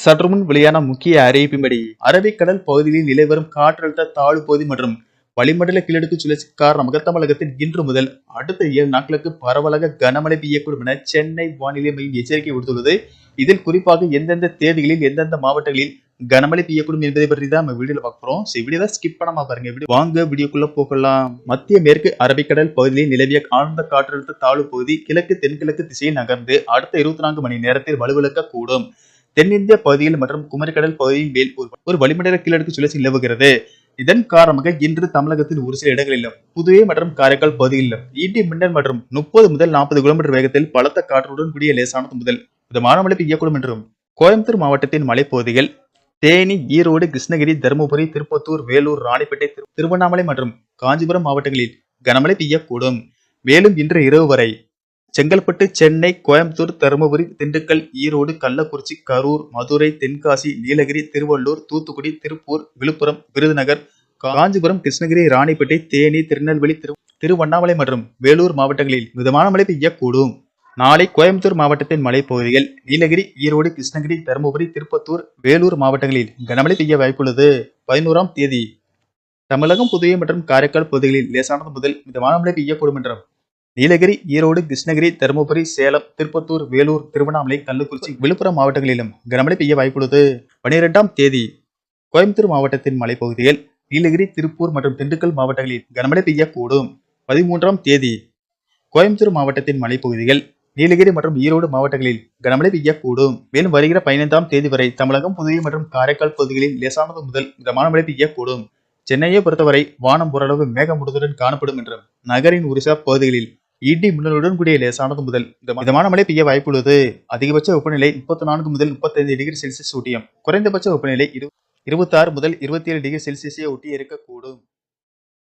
சற்றுமுன் வெளியான முக்கிய அறிவிப்பின்படி அரபிக்கடல் பகுதியில் நிலை வரும் காற்றழுத்த தாழ்வு பகுதி மற்றும் வளிமண்டல கிழக்கு சுழற்சி காரணமாக தமிழகத்தில் இன்று முதல் அடுத்த ஏழு நாட்களுக்கு பரவலாக கனமழை பெய்யக்கூடும் என சென்னை வானிலை மையம் எச்சரிக்கை விடுத்துள்ளது. இதில் குறிப்பாக எந்தெந்த தேதிகளில் எந்தெந்த மாவட்டங்களில் கனமழை பெய்யக்கூடும் என்பதை பற்றி தான் நம்ம வீடியோல பார்க்குறோம் சரி வீடியோ ஸ்கிப் பண்ணாம பாருங்க. வீடியோ வாங்க வீடியோக்குள்ள போகலாம். மத்திய மேற்கு அரபிக்கடல் பகுதியில் நிலவிய ஆழ்ந்த காற்றழுத்த தாழ்வு பகுதி கிழக்கு தென்கிழக்கு திசையில் நகர்ந்து அடுத்த இருபத்தி நான்கு மணி நேரத்தில் வலுவிழக்க கூடும் தென்னிந்திய பகுதியில் மற்றும் குமரிக்கடல் பகுதியின் மேல் ஒரு- வளிமண்டல கீழடுக்கு சுழற்சி நிலவுகிறது. இதன் காரணமாக இன்று தமிழகத்தில் ஒரு சில இடங்களிலும் புதுவை மற்றும் காரைக்கால் பகுதிகளிலும் ஈட்டி மின்னல் மற்றும் முப்பது முதல் நாற்பது கிலோமீட்டர் வேகத்தில் பலத்த காற்றுடன் கூடிய லேசானது முதல் மிதமான மழை பெய்யக்கூடும் என்றும் கோயம்புத்தூர் மாவட்டத்தின் மலைப்பகுதிகள் தேனி ஈரோடு கிருஷ்ணகிரி தருமபுரி திருப்பத்தூர் வேலூர் ராணிப்பேட்டை திரு- திருவண்ணாமலை மற்றும் காஞ்சிபுரம் மாவட்டங்களில் கனமழை பெய்யக்கூடும் மேலும் இன்று இரவு வரை செங்கல்பட்டு சென்னை கோயம்புத்தூர் தருமபுரி திண்டுக்கல் ஈரோடு கள்ளக்குறிச்சி கரூர் மதுரை தென்காசி நீலகிரி திருவள்ளூர் தூத்துக்குடி திருப்பூர் விழுப்புரம் விருதுநகர் காஞ்சிபுரம் கிருஷ்ணகிரி ராணிப்பேட்டை தேனி திருநெல்வேலி திரு திருவண்ணாமலை மற்றும் வேலூர் மாவட்டங்களில் மிதமான மழை பெய்யக்கூடும். நாளை கோயம்புத்தூர் மாவட்டத்தின் மலைப்பகுதிகள் நீலகிரி ஈரோடு கிருஷ்ணகிரி தருமபுரி திருப்பத்தூர் வேலூர் மாவட்டங்களில் கனமழை பெய்ய வாய்ப்புள்ளது. பதினோராம் தேதி தமிழகம் புதுவை மற்றும் காரைக்கால் பகுதிகளில் லேசானது முதல் மிதமான மழை பெய்யக்கூடும் என்றும் நீலகிரி ஈரோடு கிருஷ்ணகிரி தருமபுரி சேலம் திருப்பத்தூர் வேலூர் திருவண்ணாமலை கள்ளக்குறிச்சி விழுப்புரம் மாவட்டங்களிலும் கனமழை பெய்ய வாய்ப்புள்ளது. பனிரெண்டாம் தேதி கோயம்புத்தூர் மாவட்டத்தின் மலைப்பகுதிகள் நீலகிரி திருப்பூர் மற்றும் திண்டுக்கல் மாவட்டங்களில் கனமழை பெய்யக்கூடும். பதிமூன்றாம் தேதி கோயம்புத்தூர் மாவட்டத்தின் மலைப்பகுதிகள் நீலகிரி மற்றும் ஈரோடு மாவட்டங்களில் கனமழை பெய்யக்கூடும். மேலும் வருகிற பதினைந்தாம் தேதி வரை தமிழகம் புதுவை மற்றும் காரைக்கால் பகுதிகளில் லேசானது முதல் கனமான மழை பெய்யக்கூடும். சென்னையை பொறுத்தவரை வானம் ஓரளவு மேகமூட்டத்துடன் காணப்படும் என்றும் நகரின் உரிசா பகுதிகளில் இடி மின்னலுடன் கூடிய லேசானது முதல். இந்த மிதமான மழை பெய்ய வாய்ப்புள்ளது. அதிகபட்ச வெப்பநிலை முப்பத்தி நான்கு முதல் முப்பத்தைந்து டிகிரி செல்சியஸ் ஒட்டியும் குறைந்தபட்ச வெப்பநிலை இரு இருபத்தாறு முதல் இருபத்தி ஏழு டிகிரி செல்சியஸை ஒட்டி இருக்கக்கூடும்